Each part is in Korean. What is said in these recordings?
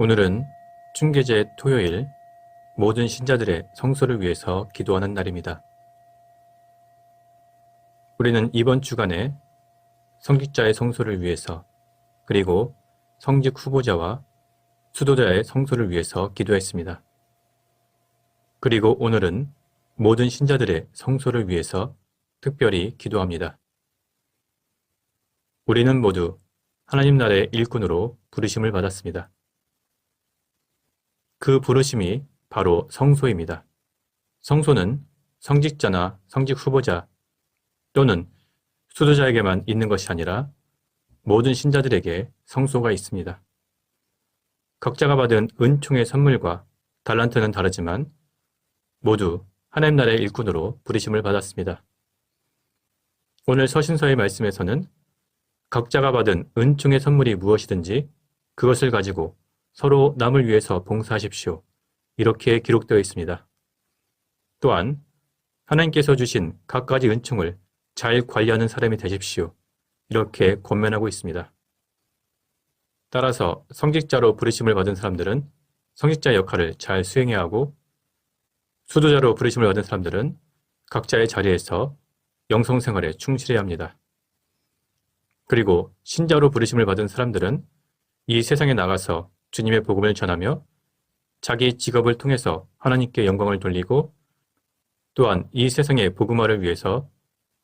오늘은 춘계제 토요일 모든 신자들의 성소를 위해서 기도하는 날입니다. 우리는 이번 주간에 성직자의 성소를 위해서 그리고 성직 후보자와 수도자의 성소를 위해서 기도했습니다. 그리고 오늘은 모든 신자들의 성소를 위해서 특별히 기도합니다. 우리는 모두 하나님 나라의 일꾼으로 부르심을 받았습니다. 그 부르심이 바로 성소입니다. 성소는 성직자나 성직 후보자 또는 수도자에게만 있는 것이 아니라 모든 신자들에게 성소가 있습니다. 각자가 받은 은총의 선물과 달란트는 다르지만 모두 하나님 나라의 일꾼으로 부르심을 받았습니다. 오늘 서신서의 말씀에서는 각자가 받은 은총의 선물이 무엇이든지 그것을 가지고 서로 남을 위해서 봉사하십시오. 이렇게 기록되어 있습니다. 또한 하나님께서 주신 각가지 은총을 잘 관리하는 사람이 되십시오. 이렇게 권면하고 있습니다. 따라서 성직자로 부르심을 받은 사람들은 성직자 역할을 잘 수행해야 하고 수도자로 부르심을 받은 사람들은 각자의 자리에서 영성 생활에 충실해야 합니다. 그리고 신자로 부르심을 받은 사람들은 이 세상에 나가서 주님의 복음을 전하며 자기 직업을 통해서 하나님께 영광을 돌리고 또한 이 세상의 복음화를 위해서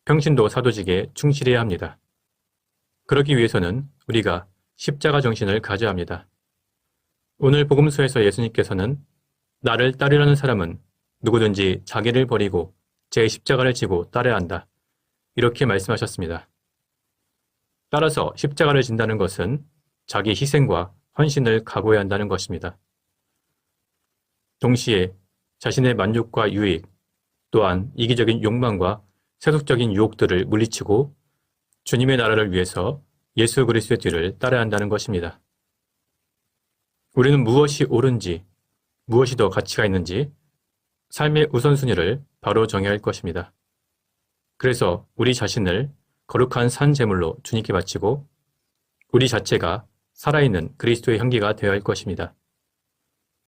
평신도 사도직에 충실해야 합니다. 그러기 위해서는 우리가 십자가 정신을 가져야 합니다. 오늘 복음서에서 예수님께서는 나를 따르려는 사람은 누구든지 자기를 버리고 제 십자가를 지고 따라야 한다. 이렇게 말씀하셨습니다. 따라서 십자가를 진다는 것은 자기 희생과 헌신을 각오해야 한다는 것입니다. 동시에 자신의 만족과 유익, 또한 이기적인 욕망과 세속적인 유혹들을 물리치고 주님의 나라를 위해서 예수 그리스도의 뒤를 따라야 한다는 것입니다. 우리는 무엇이 옳은지, 무엇이 더 가치가 있는지 삶의 우선순위를 바로 정해야 할 것입니다. 그래서 우리 자신을 거룩한 산 제물로 주님께 바치고 우리 자체가 살아있는 그리스도의 향기가 되어야 할 것입니다.